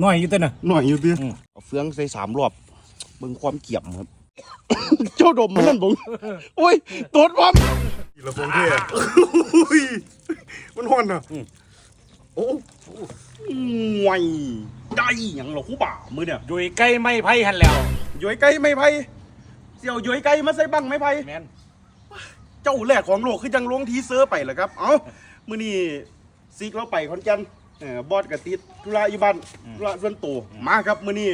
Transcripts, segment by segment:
น้อยอยู่ตัวน่ะ หน่อยอยู่ดิอืม เอาเฟืองใส่สามรอบเบิ่งความเกี่ยมครับ เจ้าดมมันนั่นบ่งโอ้ยตดความอีละฟงเท่อุ้ยมันฮ้อนอะโอ้ห่วยได้หยังเหรอคู่บ่ามือเนี่ยอยู่ใกล้ไม้ไผ่หันแล้วย้อยไก่ไม่ไผ่เสี่ยวย้อยไก่มาใส่บังไม่ไผ่แม่นเจ้าแรกของโลกคือจังลงทีเซอร์ไปเหรอครับ เอ้ามื้อนี้ซีกเราไปขอนแก่น เออบอสกับติดธุระอยู่บ้านธุระส่วนตัวมาครับมื้อนี้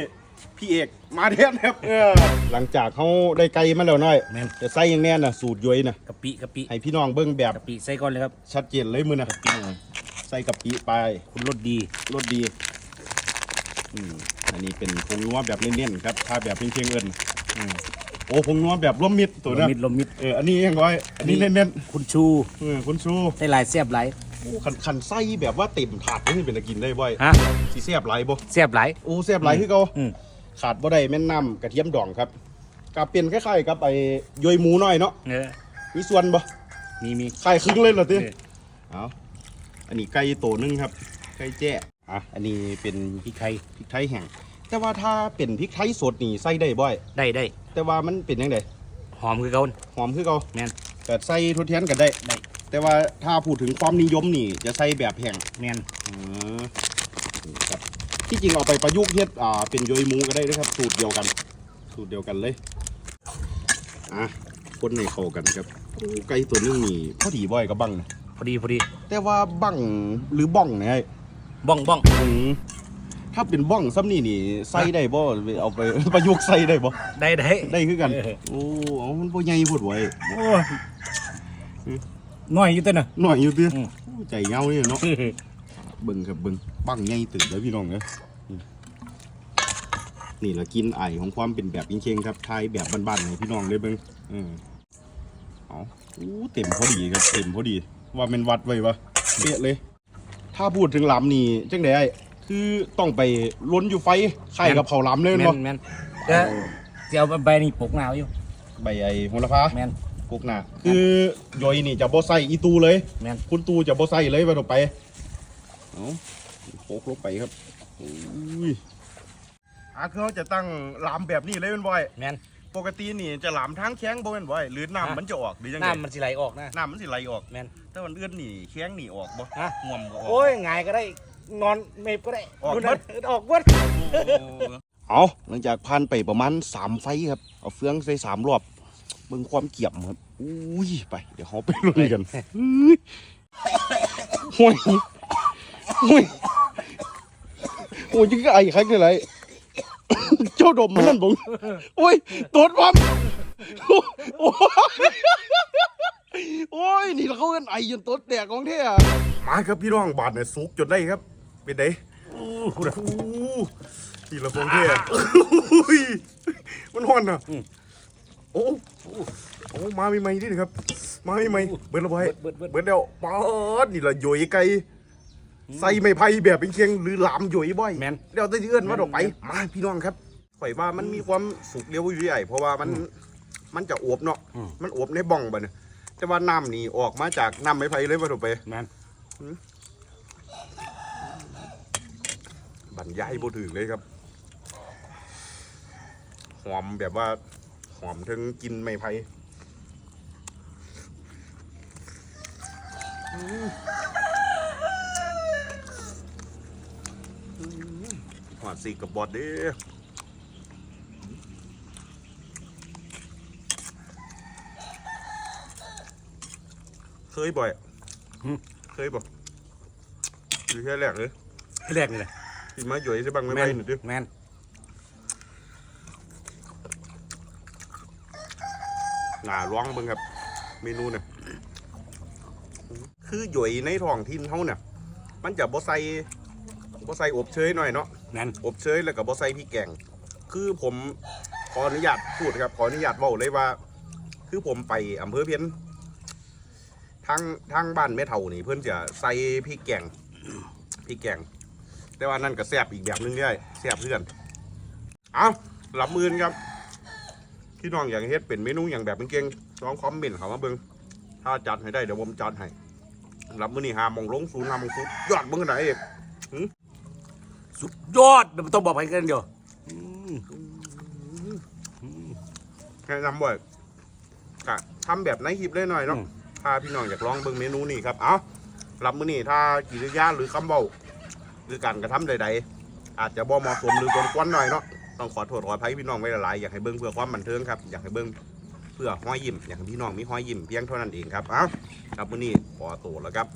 พี่เอกมาแทนครับเออหลังจากเขาได้ไก่มาแล้วน้อยแม่น จะใส่ยังแน่น่ะสูตรย้อยน่ะกะปิกะปิให้พี่น้องเบิ่งแบบกะปิใส่ก่อนเลยครับชัดเจนเลยมื้อน่ะใส่กะปิไปคุณรสดีรสดีอืมอันนี้เป็นผงนัวแบบเน้นๆครับถ้าแบบเพียงๆเอิ้นอืมโอ้ผงนัวแบบร่วมมิตรตัวลนะมมิดลมมิดเอออันนี้ยังไงอันนี้เน้นคุณชูๆเออคุณชู ใส่หลายแซ่บหลาย โอ้คันคันไส้แบบว่าเต็มถาดนี่เป็นตะกินได้บ่อยฮะสิแซ่บหลายบ่แซ่บหลาย โอ้แซ่บหลายคือเก่าอืม ขาดบ่ได้แม่นน้ำกระเทียมดองครับก็เป็นคล้ายๆกับไอ้ยอยหมูน้อยเนาะเออมีส่วนบ่มีมีคล้ายครึ่งเลยเหรอติ เออเอาอันนี้ไก่โตนึงครับ ไก่แจ้อะ อันนี้เป็นพริกไทยพริกไทยแห้ง แต่ว่าถ้าเป็นพริกไทยสดนี่ใส่ได้บ่อย ได้ได้แต่ว่ามันเป็นจังไดหอมคือเก่า หอมคือเก่าแม่น แต่ใส่ทดแทนกันได้ ได้ แต่ว่าถ้าพูดถึงความนิยมนี่จะใส่แบบแห้งแม่นอืมครับที่จริงเอาไปประยุกต์เฮ็ดอ่าเป็นโยยหมูก็ได้นะครับ สูตรเดียวกัน สูตรเดียวกันเลยอะคนในเข้ากันครับโอ้ไก่ตัวนึงนี่พอดีบ่อยกับบังนะพอดีพอดีแต่ว่าบังหรือบ้องเนี่ยบ้องบ้องอืมถ้าเป็นบ้องซ้ำนี่นี่ใส่ได้บ่เอาไปประยุกต์ใส่ได้บ่ได้ได้ได้คือกันเออโอ้เอามันบ่ใหญ่พูดไว้โอ้ย น้อยอยู่ตัวน่ะ หน่อยอยู่ติอืมโอ้ใจเงานี่เนาะเบิ่งครับเบิ่งปังใหญ่ตื่นแล้วพี่น้องเนอะอืมนี่ละกินไอของความเป็นแบบเชงๆครับไทยแบบบ้านๆให้พี่น้องได้เบิ่งเออเอาอู้เต็มพอดีครับเต็มพอดี ว่าเป็นวัดไว้ปะเป๊ะเลย ถ้าพูดถึงลำนี่จังไดไอ้คือต้องไปล้นอยู่ไฟไข่กับเผาลำเลยแม่เนาะนแม่นเดี๋ยวเดี๋ยวใบนี่ปกหนาวอยู่ ใบไอ้โหระพาแม่น กุกหน้าคือยอยนี่จะบ่ใส่อีตูเลยแม่น คุณตูจะบ่ใส่เลยว่าต่อไปเอาโคกลงไปครับอุ้ยอาคือเขาจะตั้งหลามแบบนี้เลยเป็นบ่อยแม่นปกตินี่จะหลามทางแข้งบ่เป็นบ่อยหรือน้ำฮะมันจะออกหรือยังไงน้ำมันสิไหลออกนะ น้ำมันสิไหลออกแม่นแต่วันอื่นนี่แข้งนี่ออกบ่ฮะ ง่วมก็ออก โอ้ยไงายก็ได้นอนเมฟก็ได้ออกดูหมนะดออกเบิดเอาหลังจากผ่านไปประมาณสามไฟครับ เอาเฟืองใส่สามรอบ เบิ่งความเกี่ยมครับอุ้ยไป เดี๋ยวเขาไปลุยกันอุ้ยห่วยห่วยโอ้ยยังไงไอ้ครั้งอะไรเจ้าดมมันนั่นบ่งโอ้ยตดความโอ้ยโอ้ยนี่เขาเอินไอจนตดแตกของแท้อะมาครับพี่น้องบาดเนี่ยสุกจนได้ครับ เป็นไงคุณอะโอ้นี่ละของแท้อุ้ยมันฮ้อนอะ โอ้โอ้มาใหม่ๆนี่นะครับ มาใหม่ๆเบิดและบ่ให้เบิดเบิดเบิดแล้วป๊อดนี่ละโยยไก่ใส่ไม้ไผ่แบบเป็นเคียงหรือหลามโยยบ่อยแม่นเดี๋ยวจะเอื้อนว่าดอกไปแม่นมาพี่น้องครับข่อยว่ามันมีความสุกเรียวอยู่ใหญ่เพราะว่ามันมันจะอวบเนาะอืม มันอวบในบ้องบ่เนี่ยแต่ว่าน้ำนี่ออกมาจากน้ำไม้ไผ่เลยว่าดอกไป แม่นบรรยายบ่ถึงเลยครับหอมแบบว่า หอมถึงกินไม้ไผ่อืมหอดสีกับบอดเด้เคยบ่อยอืมเคยบ่อยู่แค่แรกเลยที่แรกนี่แหละที่มาอยู่ไอ้สิบังไม่แม่ไปนหนึ่งดิแม่น น่าร้องเบิ่งครับ เมนูเนี่ยคือหย่อยในท้องถิ่นเฮาเนี่ยมันจะบ่ใส่บ่ใส่อบเชยหน่อยเนาะแม่นอบเชยแล้วก็บ่ใส่พริกแกง คือผมขออนุญาตพูดครับ ขออนุญาตเว้าเลยว่า คือผมไปอำเภอเพียนทางทางบ้านแม่เฒ่านี่เพิ่นจะใส่พริกแกงพริกแกง แต่ว่านั่นก็แซ่บอีกแบบนึงได้แซ่บเพื่อน เอาหลับมือนครับ พี่น้องอยากเฮ็ดเป็นเมนูอย่างแบบเก่งๆลองคอมเมนต์เขามาเบิ่งถ้าจัดให้ได้เดี๋ยวผมจัดให้หลับมือนี่หามองลงศูนย์หามองฟุตยอดเบิ่งขนาดเอกหึสุดยอดแบบต้องบอกไปกันเดียวอืมแนะนำบ่อยกะทำแบบในคลิปเลยหน่อยเนาะถ้าพี่น้องอยากลองเบิ่งเมนูนี้ครับ เอารับมื้อนี้ถ้ากิริยาหรือคำเบาหรือการกระทำใดๆอาจจะบ่เหมาะสมหรือกวนๆหน่อยเนาะ ต้องขอโทษขออภัยพี่น้องไว้หลายๆอยากให้เบิ้งเพื่อความบันเทิงครับอยากให้เบิ้งเพื่อห้อยยิ้มอยากให้พี่น้องมีห้อยยิ้มเพียงเท่านั้นเองครับเอาครับมื้อนี้ขอตัวแล้วครับ